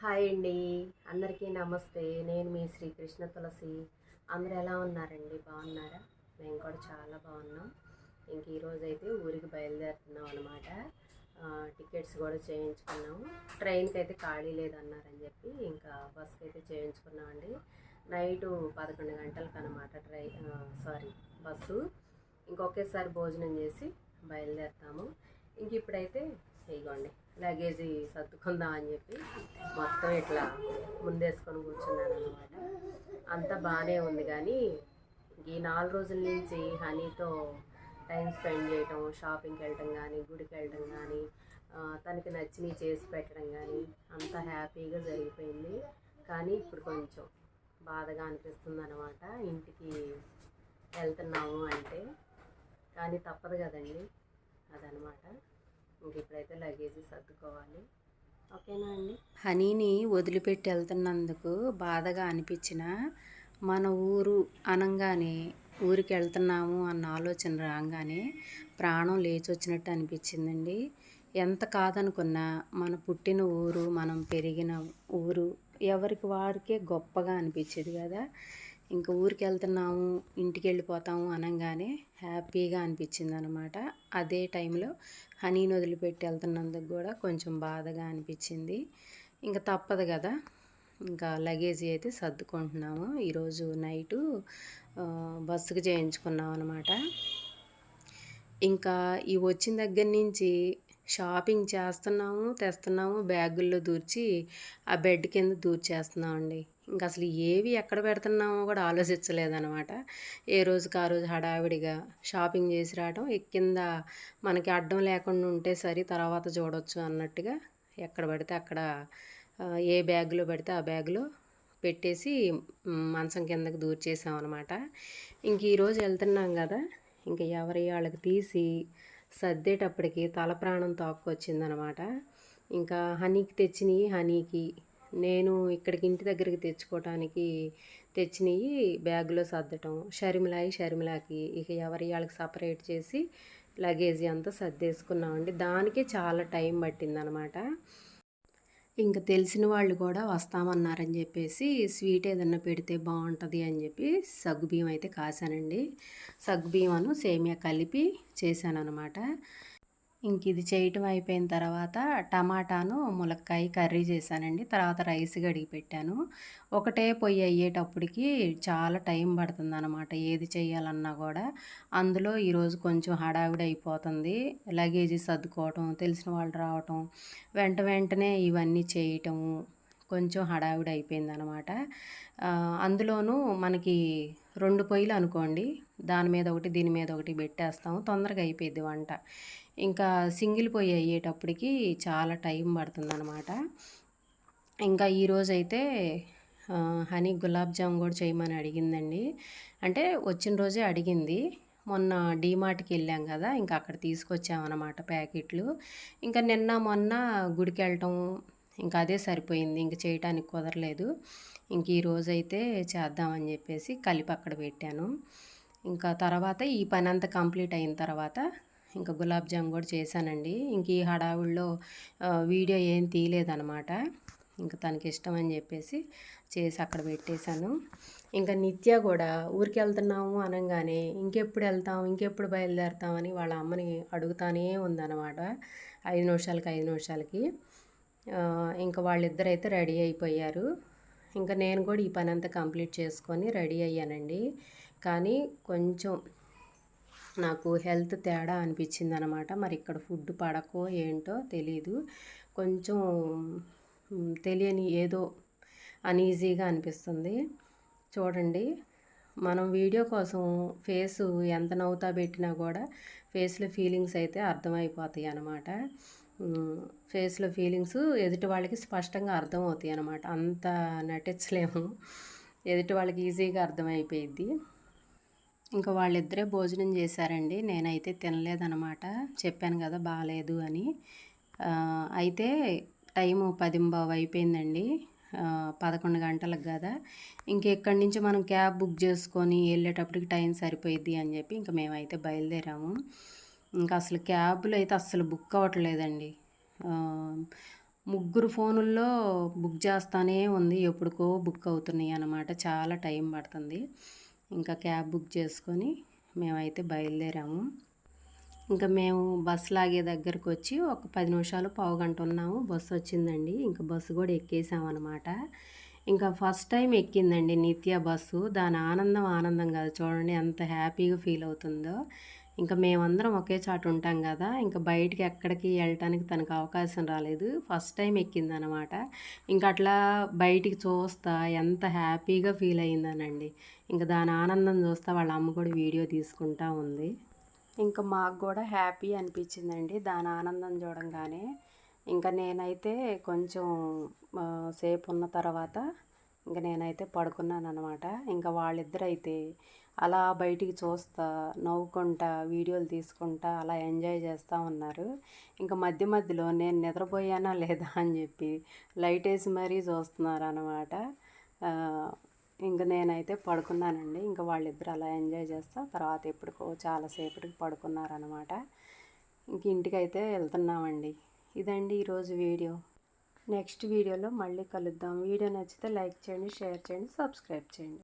Hi అండి. అందరికీ నమస్తే. నేను మీ శ్రీకృష్ణ తులసి. అందరు ఎలా ఉన్నారండి? బాగున్నారా? మేము కూడా చాలా బాగున్నాం. ఇంక ఈరోజు అయితే ఊరికి బయలుదేరుతున్నాం అనమాట టికెట్స్ కూడా చేయించుకున్నాము. ట్రైన్కి అయితే ఖాళీ లేదన్నారని చెప్పి ఇంకా బస్కి అయితే చేయించుకున్నామండి. నైటు పదకొండు గంటలకు అనమాట ట్రై సారీ బస్సు. ఇంకొకేసారి భోజనం చేసి బయలుదేరుతాము. ఇంక ఇప్పుడైతే ఇదిగోండి లగేజీ సర్దుకుందాం అని చెప్పి మొత్తం ఇట్లా ముందేసుకొని కూర్చున్నాను అనమాట అంతా బాగానే ఉంది కానీ ఈ నాలుగు రోజుల నుంచి హనీతో టైం స్పెండ్ చేయటం షాపింగ్కి వెళ్ళటం కానీ గుడికి వెళ్ళటం కానీ తనకి నచ్చినవి చేసి పెట్టడం కానీ అంతా హ్యాపీగా జరిగిపోయింది. కానీ ఇప్పుడు కొంచెం బాధగా అనిపిస్తుంది అనమాట ఇంటికి వెళ్తున్నాము అంటే కానీ తప్పదు కదండి అదనమాట ఇంక ఇప్పుడైతే లగేజీ సర్దుకోవాలి. ఓకేనా అండి? హనీని వదిలిపెట్టి వెళ్తున్నందుకు బాధగా అనిపించిన మన ఊరు అనంగానే ఊరికి వెళ్తున్నాము అన్న ఆలోచన రాగానే ప్రాణం లేచి వచ్చినట్టు అనిపించిందండి. ఎంత కాదనుకున్నా మన పుట్టిన ఊరు మనం పెరిగిన ఊరు ఎవరికి వారికే గొప్పగా అనిపించేది కదా. ఇంకా ఊరికి వెళ్తున్నాము ఇంటికి వెళ్ళిపోతాము అనగానే హ్యాపీగా అనిపించింది అనమాట అదే టైంలో హనీని వదిలిపెట్టి వెళ్తున్నందుకు కూడా కొంచెం బాధగా అనిపించింది. ఇంకా తప్పదు కదా ఇంకా లగేజీ అయితే సర్దుకుంటున్నాము. ఈరోజు నైటు బస్సుకు చేయించుకున్నాం అనమాట ఇంకా ఈ వచ్చిన దగ్గర నుంచి షాపింగ్ చేస్తున్నాము తెస్తున్నాము బ్యాగుల్లో దూర్చి ఆ బెడ్ కింద దూర్చేస్తున్నామండి. ఇంకా అసలు ఏవి ఎక్కడ పెడుతున్నామో కూడా ఆలోచించలేదన్నమాట ఏ రోజుకి ఆ రోజు హడావిడిగా షాపింగ్ చేసి రావడం కింద మనకి అడ్డం లేకుండా ఉంటే సరి తర్వాత చూడొచ్చు అన్నట్టుగా ఎక్కడ పడితే అక్కడ ఏ బ్యాగ్లో పెడితే ఆ బ్యాగ్లో పెట్టేసి మంచం కిందకి దూర్చేసాం అనమాట ఇంక ఈరోజు వెళ్తున్నాం కదా ఇంక ఎవరి వాళ్ళకి తీసి సర్దేటప్పటికి తల ప్రాణం తాక్కొచ్చిందనమాట. ఇంకా హనీకి తెచ్చినవి హనీకి నేను ఇక్కడికి ఇంటి దగ్గరికి తెచ్చుకోవటానికి తెచ్చినవి బ్యాగులో సర్దటం. షర్మిలాయి షర్మిలాకి ఇక ఎవరి వాళ్ళకి సపరేట్ చేసి లగేజీ అంతా సర్దేసుకున్నామండి. దానికే చాలా టైం పట్టిందనమాట. ఇంకా తెలిసిన వాళ్ళు కూడా వస్తామన్నారని చెప్పేసి స్వీట్ ఏదన్నా పెడితే బాగుంటుంది అని చెప్పి సగ్గుబియ్యం అయితే కాశానండి. సగ్గుబియ్యమను సేమియా కలిపి చేశాను అనమాట ఇంక ఇది చేయటం అయిపోయిన తర్వాత టమాటాను ములక్కాయ కర్రీ చేశానండి. తర్వాత రైస్ గడిగి పెట్టాను. ఒకటే పొయ్యి అయ్యేటప్పటికి చాలా టైం పడుతుంది అనమాట ఏది చేయాలన్నా కూడా. అందులో ఈరోజు కొంచెం హడావిడి అయిపోతుంది. లగేజీ సర్దుకోవటం తెలిసిన వాళ్ళు రావటం వెంట వెంటనే ఇవన్నీ చేయటము కొంచెం హడావిడి అయిపోయింది అనమాట అందులోనూ మనకి రెండు పొయ్యిలు అనుకోండి. దాని మీద ఒకటి దీని మీద ఒకటి పెట్టేస్తాము. తొందరగా అయిపోయింది వంట. ఇంకా సింగిల్ పొయ్యి అయ్యేటప్పటికి చాలా టైం పడుతుందనమాట ఇంకా ఈరోజు అయితే హనీ గులాబ్ జామ్ కూడా చేయమని అడిగిందండి. అంటే వచ్చిన రోజే అడిగింది. మొన్న డీమార్ట్కి వెళ్ళాం కదా ఇంకా అక్కడ తీసుకొచ్చామన్నమాట ప్యాకెట్లు. ఇంకా నిన్న మొన్న గుడికి వెళ్ళటం ఇంకా అదే సరిపోయింది. ఇంక చేయటానికి కుదరలేదు. ఇంక ఈ అయితే చేద్దామని చెప్పేసి కలిపి అక్కడ పెట్టాను. ఇంకా తర్వాత ఈ పని అంతా కంప్లీట్ అయిన తర్వాత ఇంకా గులాబ్ జామ్ కూడా చేశానండి. ఇంక ఈ హడావుల్లో వీడియో ఏం తీయలేదనమాట ఇంకా తనకి ఇష్టం అని చెప్పేసి చేసి అక్కడ పెట్టేశాను. ఇంకా నిత్య కూడా ఊరికి వెళ్తున్నాము అనగానే ఇంకెప్పుడు వెళ్తాం ఇంకెప్పుడు బయలుదేరుతామని వాళ్ళ అమ్మని అడుగుతానే ఉందన్నమాట. ఐదు నిమిషాలకి ఐదు నిమిషాలకి. ఆ, ఇంకా వాళ్ళిద్దరైతే రెడీ అయిపోయారు. ఇంకా నేను కూడా ఈ పని అంతా కంప్లీట్ చేసుకొని రెడీ అయ్యానండి. కానీ కొంచెం నాకు హెల్త్ తేడా అనిపించింది అనమాట మరి ఇక్కడ ఫుడ్ పడకో ఏంటో తెలీదు. కొంచెం తెలియని ఏదో అనీజీగా అనిపిస్తుంది. చూడండి. మనం వీడియో కోసం ఫేస్ ఎంత నవ్వుతా పెట్టినా కూడా ఫేస్లో ఫీలింగ్స్ అయితే అర్థమైపోతాయి అన్నమాట. ఫేస్లో ఫీలింగ్స్ ఎదుటి వాళ్ళకి స్పష్టంగా అర్థమవుతాయి అన్నమాట. అంత నటించలేము. ఎదుటి వాళ్ళకి ఈజీగా అర్థమైపోయిద్ది. ఇంకా వాళ్ళిద్దరే భోజనం చేశారండి. నేనైతే తినలేదనమాట చెప్పాను కదా బాగాలేదు అని. అయితే టైము పదింబావు అయిపోయిందండి. పదకొండు గంటలకు కదా. ఇంకెక్కడి నుంచి మనం క్యాబ్ బుక్ చేసుకొని వెళ్ళేటప్పటికి టైం సరిపోయిద్ది అని చెప్పి ఇంకా మేమైతే బయలుదేరాము. ఇంకా అసలు క్యాబ్లు అయితే అస్సలు బుక్ అవ్వట్లేదండి. ముగ్గురు ఫోనుల్లో బుక్ చేస్తానే ఉంది. ఎప్పుడుకో బుక్ అవుతున్నాయి అన్నమాట. చాలా టైం పడుతుంది. ఇంకా క్యాబ్ బుక్ చేసుకొని మేమైతే బయలుదేరాము. ఇంకా మేము బస్సు లాగే దగ్గరకు వచ్చి ఒక పది నిమిషాలు పావు గంట ఉన్నాము. బస్సు వచ్చిందండి. ఇంకా బస్సు కూడా ఎక్కేసామన్నమాట. ఇంకా ఫస్ట్ టైం ఎక్కిందండి నిత్య బస్సు. దాని ఆనందం ఆనందం కాదు. చూడండి ఎంత హ్యాపీగా ఫీల్ అవుతుందో. ఇంకా మేమందరం ఒకే చాటు ఉంటాం కదా ఇంకా బయటికి ఎక్కడికి వెళ్ళటానికి తనకు అవకాశం రాలేదు. ఫస్ట్ టైం ఎక్కిందనమాట. ఇంకా అట్లా బయటికి చూస్తా ఎంత హ్యాపీగా ఫీల్ అయిందనండి. ఇంకా దాని ఆనందం చూస్తా వాళ్ళ అమ్మ కూడా వీడియో తీసుకుంటా ఉంది. ఇంకా మాకు కూడా హ్యాపీ అనిపించిందండి దాని ఆనందం చూడంగానే. ఇంకా నేనైతే కొంచెం సేపు ఉన్న తర్వాత ఇంకా నేనైతే పడుకున్నాను అనమాట ఇంకా వాళ్ళిద్దరైతే అలా బయటికి చూస్తా నవ్వుకుంటా వీడియోలు తీసుకుంటా అలా ఎంజాయ్ చేస్తూ ఉన్నారు. ఇంకా మధ్య మధ్యలో నేను నిద్రపోయానా లేదా అని చెప్పి లైట్ వేసి మరీ చూస్తున్నారు అనమాట ఇంకా నేనైతే పడుకున్నానండి. ఇంకా వాళ్ళిద్దరు అలా ఎంజాయ్ చేస్తా. తర్వాత ఎప్పటికో చాలాసేపటికి పడుకున్నారనమాట ఇంక ఇంటికైతే వెళ్తున్నామండి. ఇదండి ఈరోజు వీడియో. నెక్స్ట్ వీడియోలో మళ్ళీ కలుద్దాం. వీడియో నచ్చితే లైక్ చేయండి షేర్ చేయండి సబ్స్క్రైబ్ చేయండి.